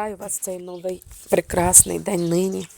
Вітаю вас цей новий прекрасний день нині,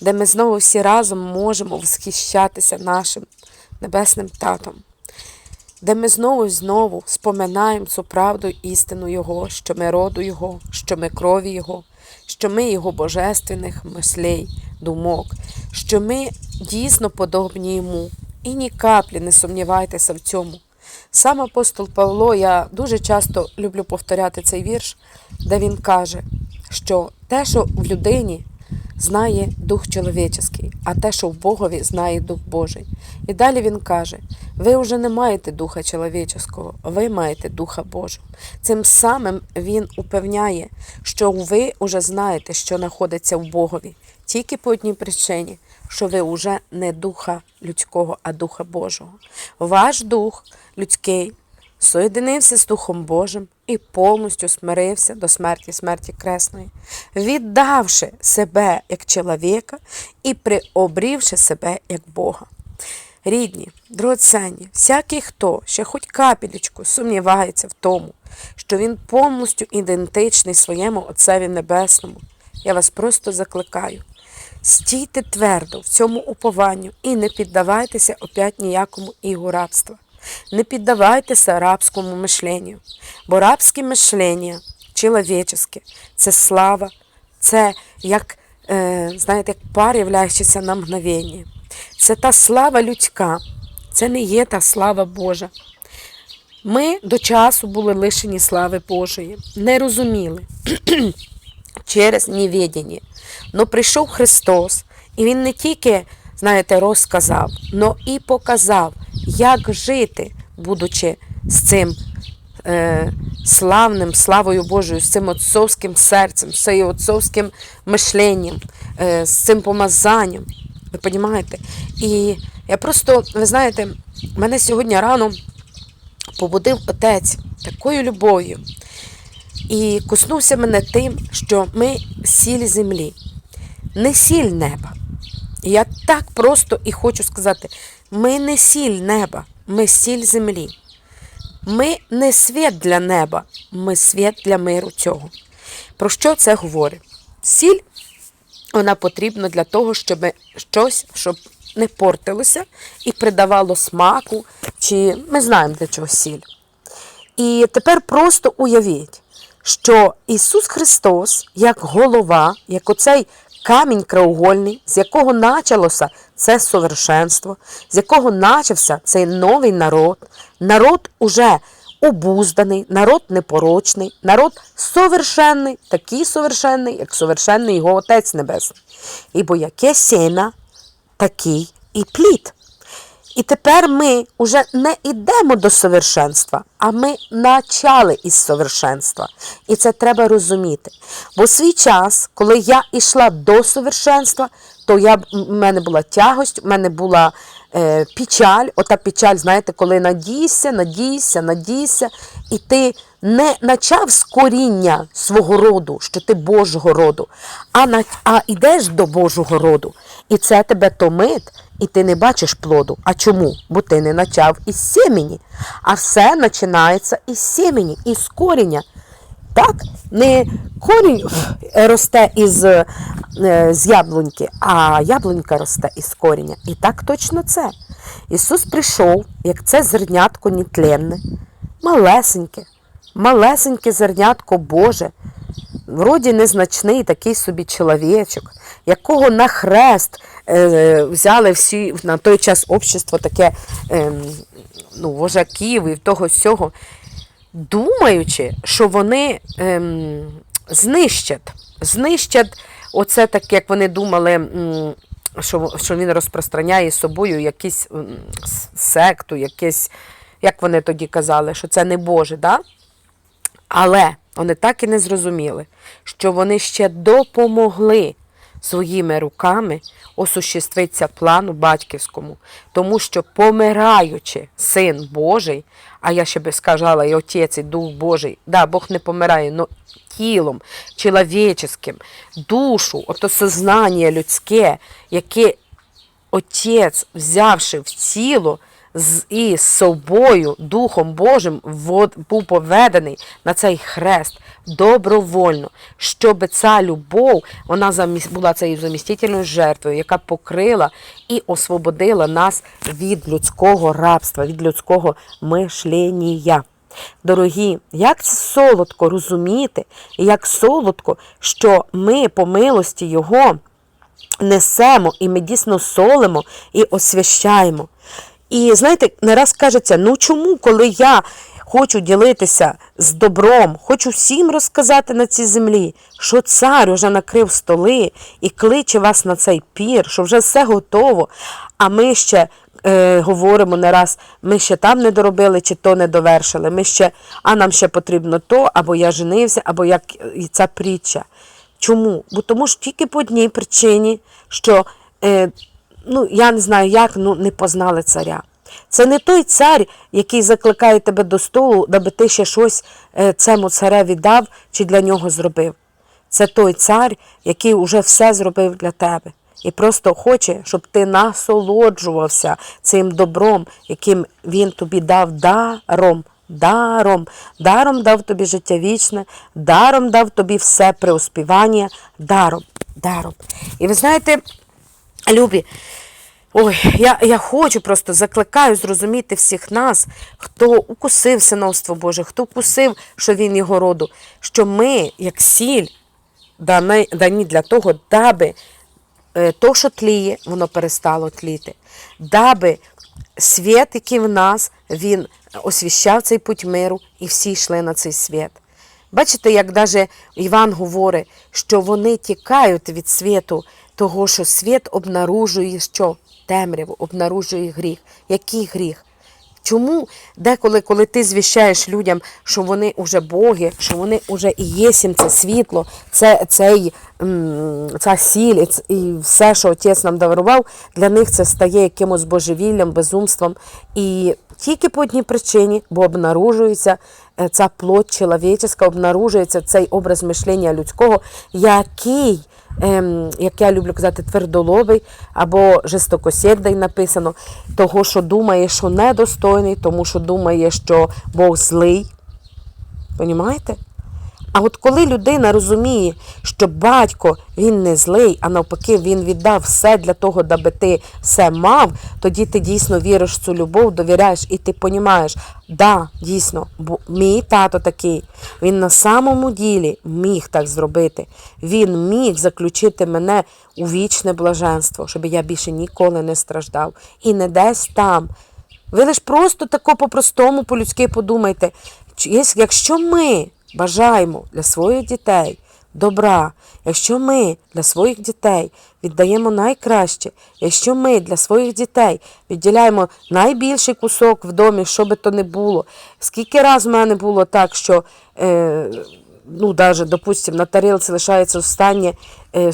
де ми знову всі разом можемо восхищатися нашим небесним татом, де ми знову і знову споминаємо цю правду істину Його, що ми роду Його, що ми крові Його, що ми Його божественних мислей, думок, що ми дійсно подобні Йому. І ні каплі не сумнівайтеся в цьому. Сам апостол Павло, я дуже часто люблю повторяти цей вірш, де він каже, що те, що в людині знає дух чоловічий, а те, що в Богові знає дух Божий. І далі він каже: ви вже не маєте духа чоловічого, ви маєте духа Божого. Цим самим він упевняє, що ви вже знаєте, що знаходиться в Богові, тільки по одній причині, що ви вже не духа людського, а духа Божого. Ваш дух людський соєдинився з Духом Божим і повністю смирився до смерті смерті кресної, віддавши себе як чоловіка і приобрівши себе як Бога. Рідні, драгоценні, всякий, хто ще хоч капелечку сумнівається в тому, що він повністю ідентичний своєму Отцеві Небесному, я вас просто закликаю. Стійте твердо в цьому упованню і не піддавайтеся опять ніякому ігу рабства. Не піддавайтеся рабському мишленню, бо рабське мишлення, чоловічеське, це слава, це як, е, знаєте, як пар, являючися на мгновення. Це та слава людська, це не є та слава Божа. Ми до часу були лишені слави Божої, не розуміли через невідення. Но прийшов Христос, і Він не тільки, знаєте, розказав, но і показав, як жити, будучи з цим е, славним, славою Божою, з цим отцовським серцем, з цим отцовським мишленням, е, з цим помазанням. Ви розумієте? І я просто, ви знаєте, мене сьогодні рано побудив отець такою любов'ю і коснувся мене тим, що ми сіль землі, не сіль неба. Я так просто і хочу сказати: ми не сіль неба, ми сіль землі. Ми не світ для неба, ми світ для миру цього. Про що це говорить? Сіль вона потрібна для того, щоб щось, щоб не портилося і придавало смаку, чи ми знаємо для чого сіль. І тепер просто уявіть, що Ісус Христос, як голова, як оцей камінь краугольний, з якого началося це совершенство, з якого начався цей новий народ, народ уже обузданий, народ непорочний, народ совершенний, такий совершенний, як совершенний його Отець Небесний. Ібо яке сина такий і плід. І тепер ми вже не йдемо до совершенства, а ми начали із совершенства. І це треба розуміти. Бо свій час, коли я йшла до совершенства, то я, в мене була тягость, в мене була е, печаль. Ота печаль, знаєте, коли надійся, надійся, надійся, і ти не начав з коріння свого роду, що ти Божого роду, а, на, а йдеш до Божого роду. І це тебе томить, і ти не бачиш плоду. А чому? Бо ти не начав із сімені. А все починається із сімені, із коріння. Так, не корінь росте із е, з яблуньки, а яблунька росте із коріння. І так точно це. Ісус прийшов, як це зернятко нетленне, малесеньке, малесеньке зернятко Боже, вроді незначний такий собі чоловічок, якого на хрест е, взяли всі на той час общество таке е, ну, вожаків і того всього, думаючи, що вони ем, знищать, знищать оце так, як вони думали. що, що він розпространяє собою с- секту, якесь, як вони тоді казали, що це не Боже, да? Але вони так і не зрозуміли, що вони ще допомогли своїми руками осуществитися плану батьківському, тому що помираючи син Божий, а я ще би сказала, і Отець, і Дух Божий, да, Бог не помирає, но тілом, чоловіческим, душу, ото сознання людське, яке Отець, взявши в тіло, з, і з собою, Духом Божим, був поведений на цей хрест добровольно, щоб ця любов вона була цією замістительною жертвою, яка покрила і освободила нас від людського рабства, від людського мишлення. Дорогі, як це солодко розуміти, як солодко, що ми по милості Його несемо, і ми дійсно солимо і освящаємо. І знаєте, не раз кажеться, ну чому, коли я хочу ділитися з добром, хочу всім розказати на цій землі, що цар уже накрив столи і кличе вас на цей пір, що вже все готово, а ми ще е, говоримо не раз, ми ще там не доробили, чи то не довершили, ми ще, а нам ще потрібно то, або я женився, або як і ця притча. Чому? Бо тому що тільки по одній причині, що е, ну, я не знаю як, ну не познали царя. Це не той цар, який закликає тебе до столу, аби ти ще щось е, цьому цареві дав чи для нього зробив. Це той цар, який уже все зробив для тебе. І просто хоче, щоб ти насолоджувався цим добром, яким він тобі дав даром. Даром, даром дав тобі життя вічне, даром дав тобі все преуспівання, даром, даром. І ви знаєте, любі, ой, я, я хочу просто закликаю зрозуміти всіх нас, хто укусив синовство Боже, хто укусив, що він його роду, що ми, як сіль, дані, для того, даби е, то, що тліє, воно перестало тліти. Даби світ, який в нас, він освіщав цей путь миру, і всі йшли на цей світ. Бачите, як навіть Іван говорить, що вони тікають від світу, того, що світ обнаружує що? Темряву, обнаружує гріх. Який гріх? Чому деколи, коли ти звіщаєш людям, що вони вже боги, що вони вже і є це світло, це цей, ця сіль і все, що отець нам дарував, для них це стає якимось божевіллям, безумством. І тільки по одній причині, бо обнаружується е, ця плоть чоловіческа, обнаружується цей образ мишлення людського, який як я люблю казати, твердоловий або жестокосєдний написано, того, що думає, що недостойний, тому що думає, що Бог злий. Понімаєте? А от коли людина розуміє, що батько він не злий, а навпаки, він віддав все для того, даби ти все мав, тоді ти дійсно віриш в цю любов, довіряєш, і ти розумієш, да, дійсно, бо мій тато такий, він на самому ділі міг так зробити. Він міг заключити мене у вічне блаженство, щоб я більше ніколи не страждав. І не десь там. Ви лиш просто тако по-простому, по-людськи подумайте, якщо ми бажаємо для своїх дітей добра, якщо ми для своїх дітей віддаємо найкраще, якщо ми для своїх дітей відділяємо найбільший кусок в домі, що би то не було, скільки раз в мене було так, що. Е, ну, даже, допустим, на тарілці лишається останнє, е,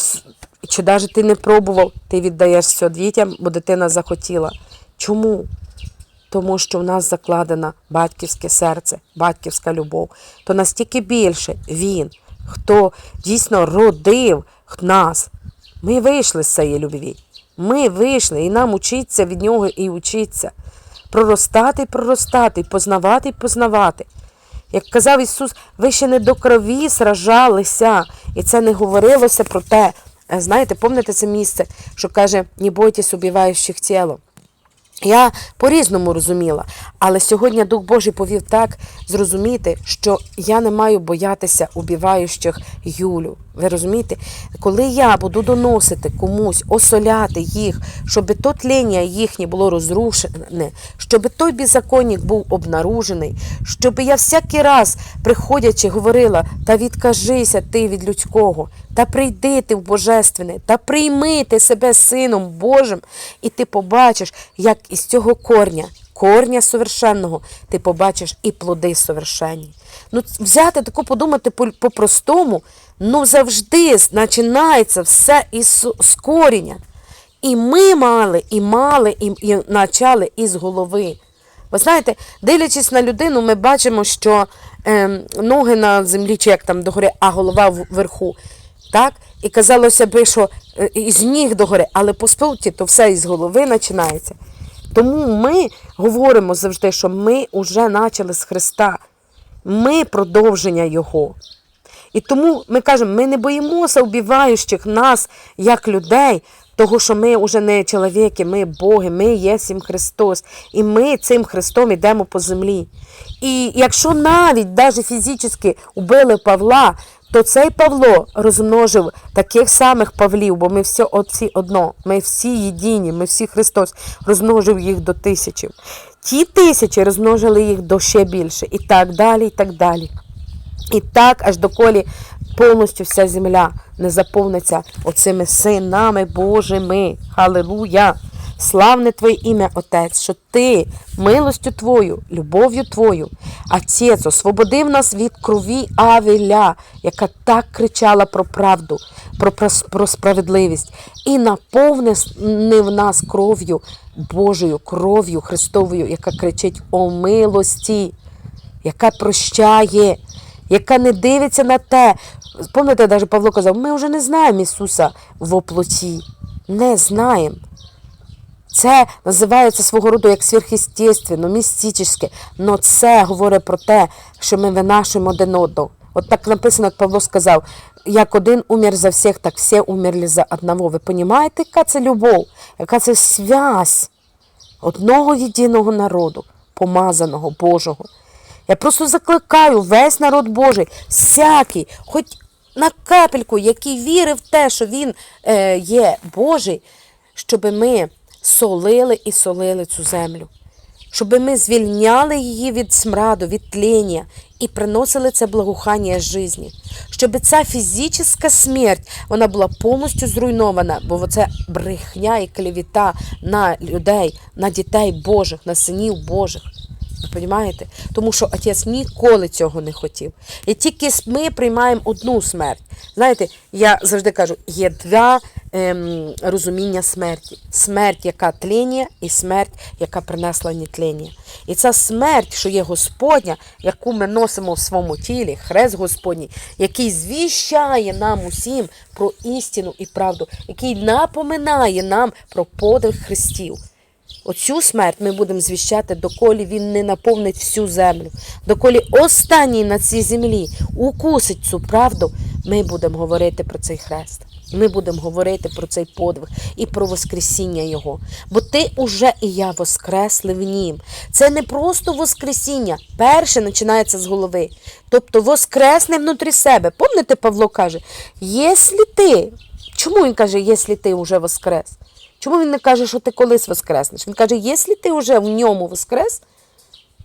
чи навіть ти не пробував, ти віддаєш все дітям, бо дитина захотіла. Чому? Тому що в нас закладено батьківське серце, батьківська любов. То настільки більше він, хто дійсно родив нас. Ми вийшли з цієї любві. Ми вийшли, і нам учиться від нього і учиться. Проростати проростати, познавати познавати. Як казав Ісус, ви ще не до крові сражалися. І це не говорилося про те. Знаєте, пам'ятаєте це місце, що каже, не бойтесь убиваючих тілом. Я по-різному розуміла, але сьогодні Дух Божий повів так зрозуміти, що я не маю боятися убиваючих Юлю. Ви розумієте? Коли я буду доносити комусь, осоляти їх, щоб то тління їхнє було розрушене, щоб той беззаконник був обнаружений, щоб я всякий раз, приходячи, говорила, та відкажися ти від людського, та прийди ти в Божественне, та прийми ти себе Сином Божим, і ти побачиш, як із цього корня, корня совершенного, ти побачиш і плоди совершенні. Ну, взяти таку подумати по- по-простому, ну завжди починається все із з коріння. І ми мали, і мали, і, і почали із голови. Ви знаєте, дивлячись на людину, ми бачимо, що е, ноги на землі, чи як там догори, а голова вверху. Так? І казалося би, що е, із ніг догори, але по суті то все із голови починається. Тому ми говоримо завжди, що ми вже почали з Христа. Ми продовження Його. І тому ми кажемо, ми не боїмося вбиваючих нас як людей, того, що ми вже не чоловіки, ми Боги, ми є сім Христос. І ми цим Христом йдемо по землі. І якщо навіть навіть фізично убили Павла, то цей Павло розмножив таких самих Павлів, бо ми всі, от всі одно, ми всі єдині, ми всі Христос, розмножив їх до тисячі. Ті тисячі розмножили їх до ще більше, і так далі, і так далі. І так, аж доколі повністю вся земля не заповниться оцими синами Божими. Халилуя! Славне Твоє ім'я, Отець, що Ти милостю Твою, любов'ю Твою, Отець, освободив нас від крові Авеля, яка так кричала про правду, про, про справедливість, і наповнив нас кров'ю Божою, кров'ю Христовою, яка кричить о милості яка прощає, яка не дивиться на те. Пам'ятаєте, навіть Павло казав, ми вже не знаємо Ісуса в оплоті. Не знаємо. Це називається свого роду як сверхъестественно, містичне. Но це говорить про те, що ми винашуємо один одного. От так написано, як Павло сказав, як один умер за всіх, так всі умерли за одного. Ви розумієте, яка це любов, яка це связь одного єдиного народу, помазаного Божого. Я просто закликаю весь народ Божий, всякий, хоч на капельку, який вірив в те, що він е, є Божий, щоб ми солили і солили цю землю. Щоб ми звільняли її від смраду, від тління і приносили це благоухання житті. Щоб ця фізична смерть вона була повністю зруйнована, бо це брехня і клевіта на людей, на дітей Божих, на синів Божих. Ви розумієте? Тому що отець ніколи цього не хотів. І тільки ми приймаємо одну смерть. Знаєте, я завжди кажу, є два ем, розуміння смерті: смерть, яка тління, і смерть, яка принесла нетління. І ця смерть, що є Господня, яку ми носимо в своєму тілі, хрест Господній, який звіщає нам усім про істину і правду, який напоминає нам про подвиг Христів. Оцю смерть ми будемо звіщати, доколі він не наповнить всю землю. Доколі останній на цій землі укусить цю правду, ми будемо говорити про цей хрест. Ми будемо говорити про цей подвиг і про Воскресіння Його. Бо ти уже і я воскресли в Нім. Це не просто Воскресіння. Перше починається з голови. Тобто воскресне внутрі себе. Помните, Павло каже, якщо ти, чому він каже, якщо ти вже воскрес? Чому він не каже, що ти колись воскреснеш? Він каже, якщо ти вже в ньому воскрес,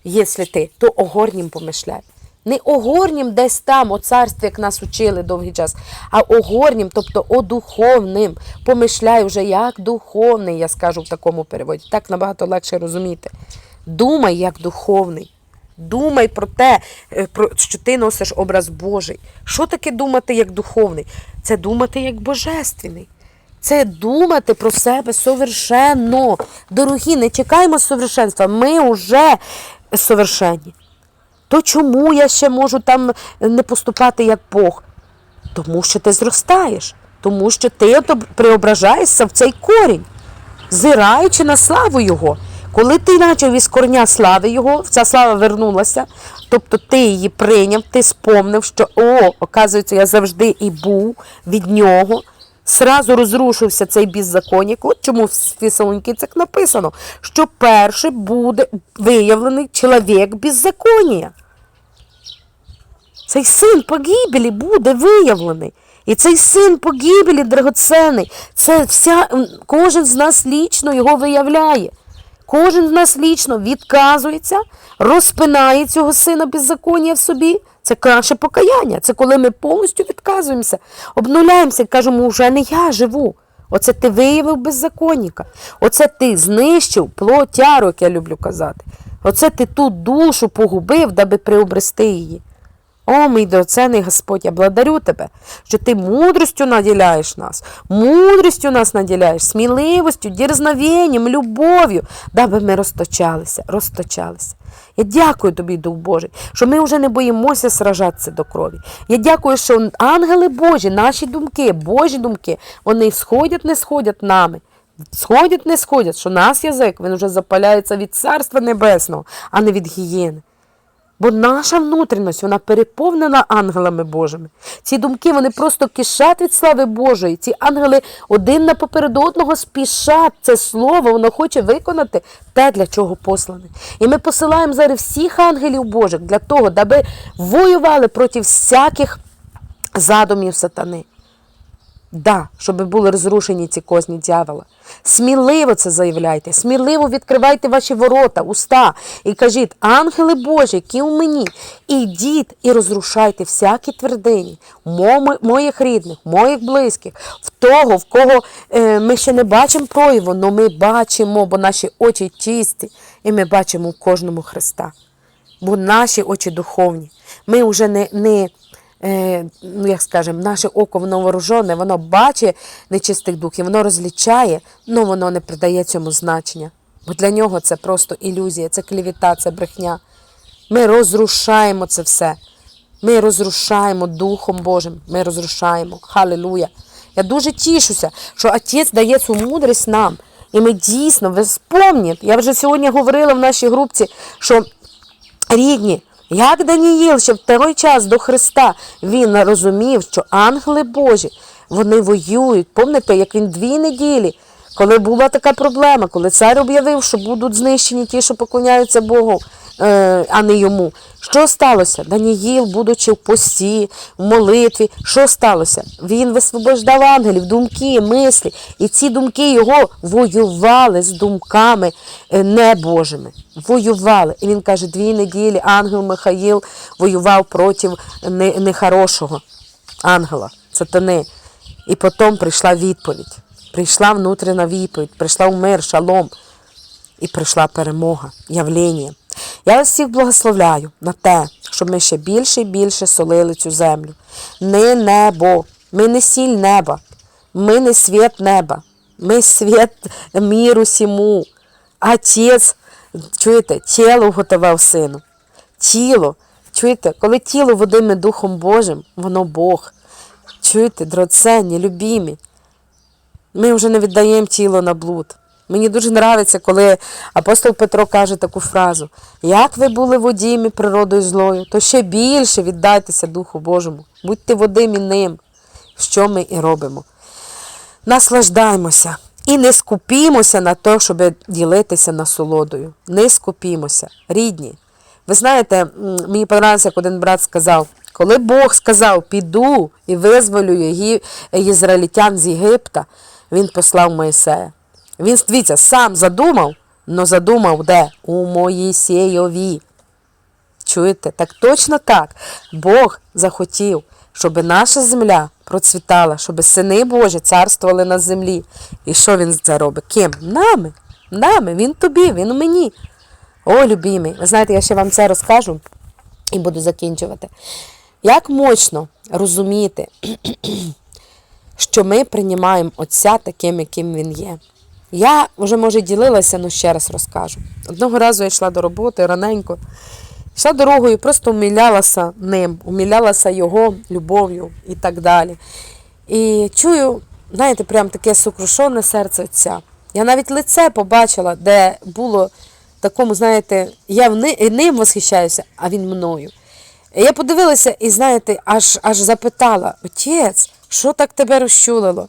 якщо ти, то огорнім помишляй. Не огорнім десь там, о царстві, як нас учили довгий час, а огорнім, тобто о духовним. Помишляй вже як духовний, я скажу в такому переводі. Так набагато легше розуміти. Думай як духовний. Думай про те, е, що ти носиш образ Божий. Що таке думати як духовний? Це думати як божественний. Це думати про себе совершенно. Дорогі, не чекаємо совершенства. Ми вже совершенні. То чому я ще можу там не поступати як Бог? Тому що ти зростаєш, тому що ти преображаєшся в цей корінь, зираючи на славу Його. Коли ти почав із корня слави Його, ця слава вернулася, тобто ти її прийняв, ти спомнив, що о, оказується, я завжди і був від нього. Сразу розрушився цей беззаконник. От чому в Фесалонікійцях написано, що перший буде виявлений чоловік беззаконня. Цей син погибелі буде виявлений. І цей син погибелі драгоценний. Це вся, кожен з нас лічно його виявляє. Кожен з нас лічно відказується, розпинає цього сина беззаконня в собі. Це наше покаяння. Це коли ми повністю відказуємося, обнуляємося і кажемо, вже не я живу. Оце ти виявив беззаконника. Оце ти знищив плотяру, як я люблю казати. Оце ти ту душу погубив, даби приобрести її. О, мій дорогоценний Господь, я благодарю тебе, що ти мудростю наділяєш нас, мудрістю нас наділяєш, сміливостю, дірзновенням, любов'ю, даби ми розточалися, розточалися. Я дякую тобі, Дух Божий, що ми вже не боїмося сражатися до крові. Я дякую, що ангели Божі, наші думки, Божі думки, вони сходять, не сходять нами. Сходять, не сходять, що нас язик він вже запаляється від Царства Небесного, а не від гієни. Бо наша внутрішність, вона переповнена ангелами Божими. Ці думки вони просто кишать від слави Божої. Ці ангели один на попереду одного спішать. Це слово, воно хоче виконати те, для чого послане. І ми посилаємо зараз всіх ангелів Божих для того, даби воювали проти всяких задумів сатани. Да, щоб були розрушені ці козні дьявола. Сміливо це заявляйте, сміливо відкривайте ваші ворота, уста і кажіть, ангели Божі, які у мені, ідіть і розрушайте всякі твердині моїх рідних, моїх близьких, в того, в кого е, ми ще не бачимо прояву, але ми бачимо, бо наші очі чисті, і ми бачимо в кожному Христа. Бо наші очі духовні. Ми вже не, не ну як скажемо, наше око воно вооружене, воно бачить нечистих духів, воно розлічає, але воно не придає цьому значення. Бо для нього це просто ілюзія, це клівіта, це брехня. Ми розрушаємо це все. Ми розрушаємо Духом Божим. Ми розрушаємо. Халилуя. Я дуже тішуся, що Отець дає цю мудрість нам. І ми дійсно, ви спомніть, я вже сьогодні говорила в нашій групці, що рідні, як Даніїл ще в той час до Христа він розумів, що ангели Божі вони воюють. Пам'ятаєте, як він дві неділі, коли була така проблема, коли цар об'явив, що будуть знищені ті, що поклоняються Богу, е, а не йому. Що сталося? Даніїл, будучи в пості, в молитві, що сталося? Він висвобождав ангелів, думки, мислі, і ці думки його воювали з думками е, небожими. Воювали. І він каже, дві неділі ангел Михаїл воював проти нехорошого ангела, сатани. І потім прийшла відповідь. Прийшла внутрішня відповідь, прийшла в мир, шалом. І прийшла перемога, явлення. Я вас всіх благословляю на те, щоб ми ще більше і більше солили цю землю. Не небо, ми не сіль неба, ми не світ неба, ми світ міру сіму. Отець, чуєте, тіло готував сину. Тіло, чуєте, коли тіло водиме Духом Божим, воно Бог. Чуєте, драгоценні, любімі. Ми вже не віддаємо тіло на блуд. Мені дуже подобається, коли апостол Петро каже таку фразу: як ви були водімі природою злою, то ще більше віддайтеся Духу Божому. Будьте водимі ним, що ми і робимо. Наслаждаймося і не скупімося на те, щоб ділитися насолодою. Не скупімося, рідні. Ви знаєте, мені подобається, як один брат сказав, коли Бог сказав, піду і визволюю ізраїльтян з Єгипта, він послав Моїсея. Він, дивіться, сам задумав, але задумав де? У Моїсеєві. Чуєте? Так точно так. Бог захотів, щоб наша земля процвітала, щоб сини Божі царствували на землі. І що він це робить? Ким? Нами. Нами. Він тобі, він мені. О, любімий, ви знаєте, я ще вам це розкажу і буду закінчувати. Як мощно розуміти, що ми приймаємо Отця таким, яким він є. Я вже, може, ділилася, але ще раз розкажу. Одного разу я йшла до роботи раненько, йшла дорогою, просто умілялася ним, умілялася його любов'ю і так далі. І чую, знаєте, прям таке сокрушене серце Отця. Я навіть лице побачила, де було такому, знаєте, я ним восхищаюся, а він мною. Я подивилася і, знаєте, аж, аж запитала: Отець, що так тебе розчулило?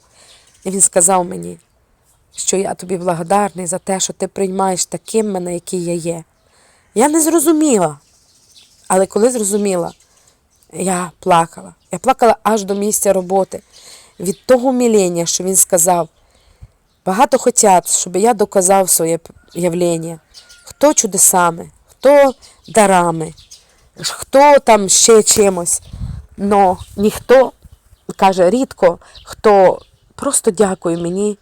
І він сказав мені, що я тобі благодарний за те, що ти приймаєш таким мене, який я є. Я не зрозуміла. Але коли зрозуміла, я плакала. Я плакала аж до місця роботи. Від того мілення, що він сказав, багато хотять, щоб я доказав своє явлення. Хто чудесами, хто дарами, хто там ще чимось. Но ніхто, каже, рідко, хто просто дякує мені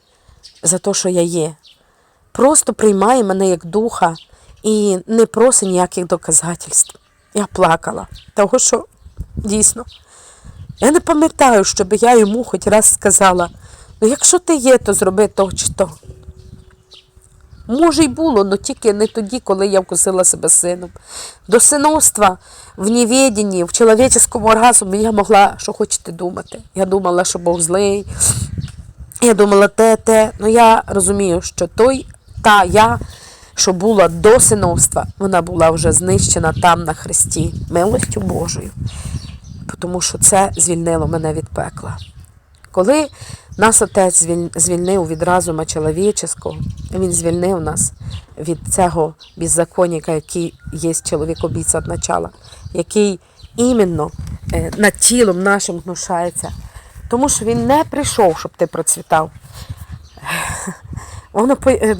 за те, що я є. Просто приймає мене як духа і не просить ніяких доказательств. Я плакала, того що дійсно. Я не пам'ятаю, щоб я йому хоч раз сказала, ну якщо ти є, то зроби то чи то. Може, й було, але тільки не тоді, коли я вкусила себе сином. До синовства в невіденні, в чоловічому оргазмі я могла, що хочете думати. Я думала, що Бог злий. Я думала, те, те. Ну я розумію, що той, та я, що була до синовства, вона була вже знищена там на хресті, милостю Божою. Тому що це звільнило мене від пекла. Коли нас отець звільнив від разума чоловічого, він звільнив нас від цього беззаконника, який є чоловікобійця від начала, який іменно е, над тілом нашим гнушається. Тому що він не прийшов, щоб ти процвітав. Воно е,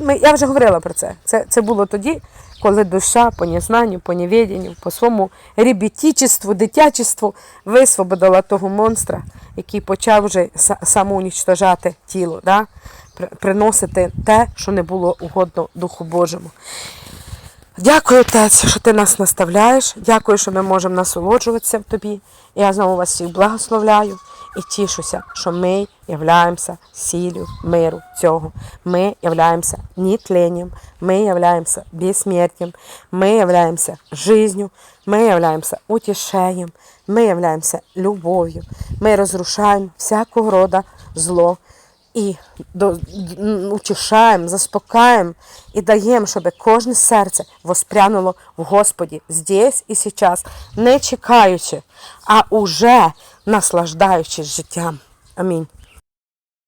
ми- я вже говорила про це. це. Це було тоді, коли душа по незнанню, по невіденню, по своєму ребятічеству, дитячеству висвободила того монстра, який почав вже самоунічтожати тіло, да? приносити те, що не було угодно Духу Божому. Дякую, Отець, що ти нас наставляєш. Дякую, що ми можемо насолоджуватися в тобі. Я знову вас всіх благословляю і тішуся, що ми являємося сіллю миру цього. Ми являємося нетленням, ми являємося безсмертням, ми являємося жизнью, ми являємося утішенням, ми являємося любов'ю. Ми розрушаємо всякого рода зло і утішаємо, заспокаємо і даємо, щоб кожне серце воспрянуло в Господі здесь і сейчас, не чекаючи, а уже наслаждаючись життям. Амінь.